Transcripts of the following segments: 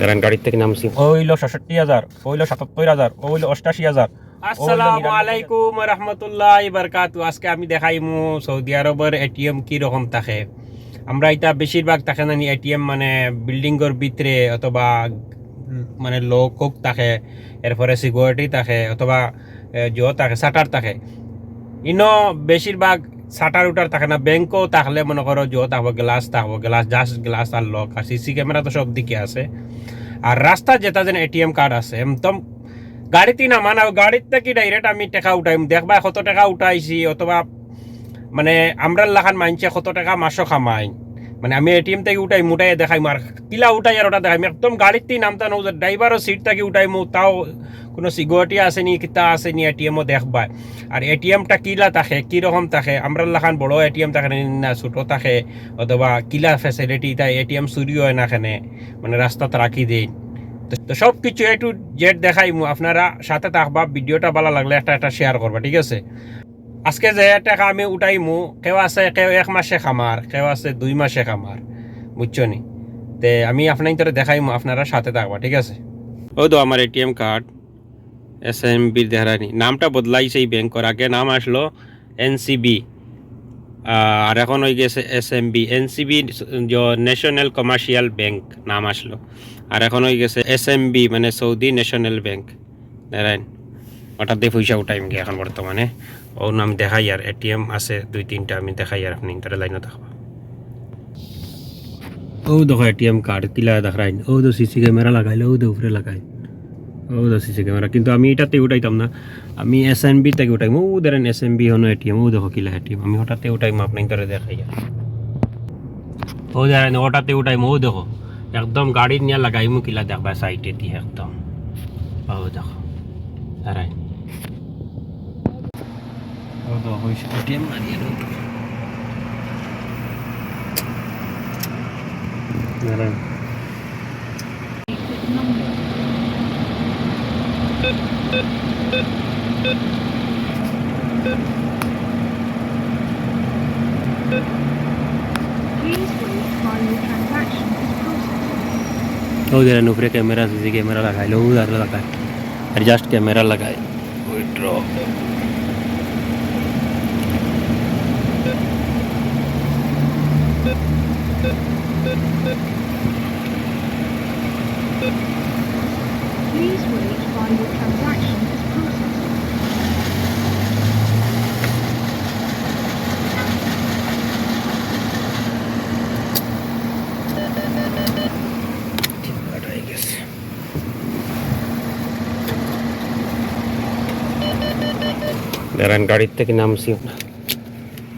দাঁড়ান গাড়ির থেকে নামছি। ও হইল সাতষট্টি হাজার ও হইল সাতাত্তর হাজার ও হইল অষ্টাশি হাজার আসসালামু আলাইকুম রহমতুল্লাহ বারকাতু আজকে আমি দেখাইমু সৌদি আরবের এটিএম কি রকম থাকে। আমরা এটা বেশিরভাগ থাকে না এটিএম মানে বিল্ডিংয়ের ভিতরে অথবা মানে লোক কোক থাকে এরপরে সিকিউরিটি থাকে অথবা জো থাকে শাটার থাকে। ইনো বেশিরভাগ শাটার উটার থাকে না ব্যাংকও থাকলে মনে করো জো থাকব গ্লাস থাকব গ্লাস জাস্ট গ্লাস আর লক আর সিসি ক্যামেরা তো সব দিকে আছে। আর রাস্তা যেটা যেন এটিএম কার্ড আছে, একদম গাড়িতে নামান মানে গাড়ির কি ডাইরেক্ট আমি টাকা উঠাইম, দেখবা কত টাকা উঠাইছি, অথবা মানে আমরা লাখান মানছে কত টাকা মাসও খামাই মানে আমি এটিএম থেকে উঠাই উঠাই দেখাইম আর কিলা উঠাই আর ওটা দেখাইম একদম গাড়িতেই নামতা নৌ ড্রাইভারও সিট থেকে উঠাইমু তাও কোনো সিকিউরিটি আছে নি, কিতা আছে নি এটিএমও দেখবা আর এটিএমটা কিলা থাকে, কীরকম থাকে? আমরা লাখান বড় এটিএম থাকে, না ছোটো থাকে, অথবা কিলা ফেসিলিটি তাই এটিএম চুরি হয় না খানে মানে রাস্তাত রাখি দেয় তো- সব কিছু এ টু জেড দেখাইমু আপনারা সাথে থাকবা, ভিডিওটা ভালো লাগলে একটা একটা শেয়ার করবা ঠিক আছে? আজকে যে টাকা আমি উঠাইমু, কেউ আছে, কেউ এক মাসে খামার, কেউ আছে দুই মাসে খামার, বুঝছ নি? তে আমি আপনার তোরে দেখাইমু, আপনারা সাথে থাকবা, ঠিক আছে? ও তো আমার এটিএম কার্ড, এস এম বির দেহারানি। নামটা বদলাইছে এই ব্যাংকর, আগে নাম আসলো এনসিবি আর এখন হয়ে গেছে S M B. NCB national commercial bank নাম আসলো। আর এখন হয়ে গেছে এস এম বি মানে সৌদি ন্যাশনাল ব্যাংক। ওটা দিয়ে পয়সা উঠাইম এখন বর্তমানে। ও নাম দেখাই আর এটিএম আছে, দুই, তিনটা, আমি দেখাই আর আপনি তারা লাইনে দেখবা। ও দেখো এটিএম কার্ড কিলা দেখাইন ও তো সিসি ক্যামেরা লাগাইলে ও তো উপরে লাগাই। ও তো সিসি ক্যামেরা কিন্তু আমি এটাতে উঠাইতাম না। আমি এস এন বি থেকে উঠাইম ও ধরেন এস এম বি হনো এটিএম, ও দেখো কিলা এটিএম। আমি ওটাতে উঠাইম আপনি তারা দেখাই আর। ও ধরেন ওটাতে উঠাইম ও দেখো, একদম গাড়ি নিয়ে লাগাইমু কিলা দেখবা সাইডে দিয়ে একদম। ও দেখো দাঁড়াই ও তো হইছে এটিএম মারিয়ে দাও দাঁড়ান Please wait while your transaction is processed. ও ধরেন উপরে ক্যামেরা সিসি ক্যামেরা লাগাইলো ও আর লাগায় আর জাস্ট ক্যামেরা লাগায় ওই ড্র Please wait while your transaction is processed. দাঁড়ান গাড়ির থেকে নামছি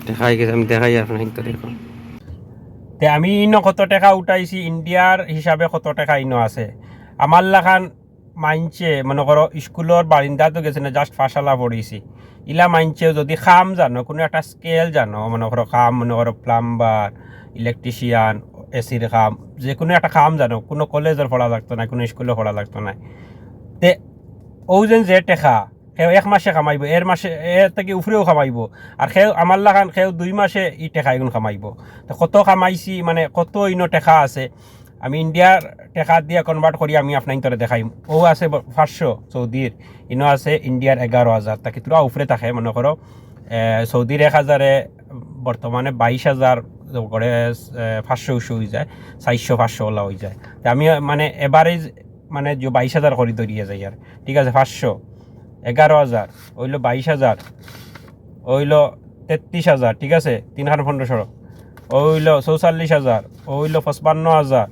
দেখাই গেছে আমি দেখাই আপনার তো দেখুন তে আমি ইনো কত টাকা উঠাইছি ইন্ডিয়ার হিসাবে কত টাকা ইনো আছে। আমার লাখান মাইনছে, মনে করো স্কুলের বারিন্দাতো গেছে না জাস্ট ফাঁসালা পড়িছি ইলা মাইনছে যদি খাম জানো, কোনো একটা স্কেল জানো, মনে করো খাম, মনে করো প্লাম্বার ইলেকট্রিশিয়ান এসির খাম, যে কোনো একটা খাম জানো, কোনো কলেজের পড়া লাগতো না কোনো স্কুলে পড়া লাগতো না তে ও যেন যে টেকা সেও এক মাসে কামাইব এর মাসে, এর থেকে উফরেও কামাইব আর সেও আমার লাগান সেও দুই মাসে ই টেকা এগুন কামাইব তো কত কামাইছি মানে কত ইনো টেকা আছে, আমি ইন্ডিয়ার টেকা দিয়ে কনভার্ট করি আমি আপনার ইন্তরে দেখাইম। ও আছে পাঁচশো সৌদির ইনো আছে ইন্ডিয়ার এগারো হাজার তাকে তোরা উফরে থাকে, মনে করো সৌদির এক হাজারে বর্তমানে বাইশ হাজার করে পাঁচশো উশো হয়ে যায় চারশো পাঁচশো ওলা হয়ে যায়। আমি মানে এভারেজ মানে যে বাইশ হাজার করে দরিয়ে যাই আর ঠিক আছে, পাঁচশো। এগারো হাজার, ওইলো বাইশ হাজার, ওইলো তেত্রিশ হাজার, ঠিক আছে? তিনখান পনেরোশো ওইলো চৌচল্লিশ হাজার, ওইলো পঁচপান্ন হাজার,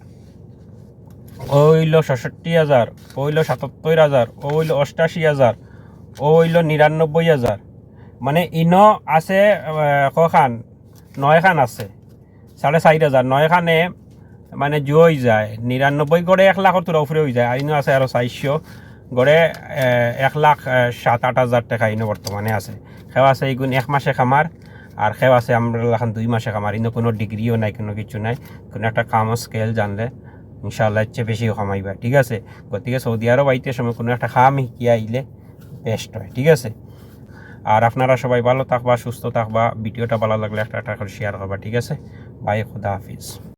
ওইলো ছষট্টি হাজার, ওইলো সাতাত্তর হাজার, ওইলো অষ্টাশি হাজার, ওইলো নিরানব্বই হাজার। মানে ইনো আছে কখান, নয়খান আছে সাড়ে চারি হাজার নয়খানে মানে জুই যায় নিরানব্বই গড়ে এক লাখর তোর উপরে হয়ে যায় ইনো আছে আরও চারশো গড়ে এক লাখ সাত, আট হাজার টাকা ইনো বর্তমানে আছে। সেও আছে এইগুণ এক মাসে খামার, আর সেও আছে আমরা এখন দুই মাসে খামার। ইনো কোনো ডিগ্রিও নাই, কোনো কিছু নাই, কোনো একটা কামও স্কেল জানলে ইনশাল্লাহ ইচ্ছে বেশিও কামাইবা ঠিক আছে? গতিকে সৌদি আরব আইতে সময় কোনো একটা খাম শিকিয়ে আইলে বেস্ট হয়, ঠিক আছে? আর আপনারা সবাই ভালো থাকবা, সুস্থ থাকবা, ভিডিওটা ভালো লাগলে একটা একটা করে শেয়ার করবা, ঠিক আছে? বাই খুদা হাফিজ।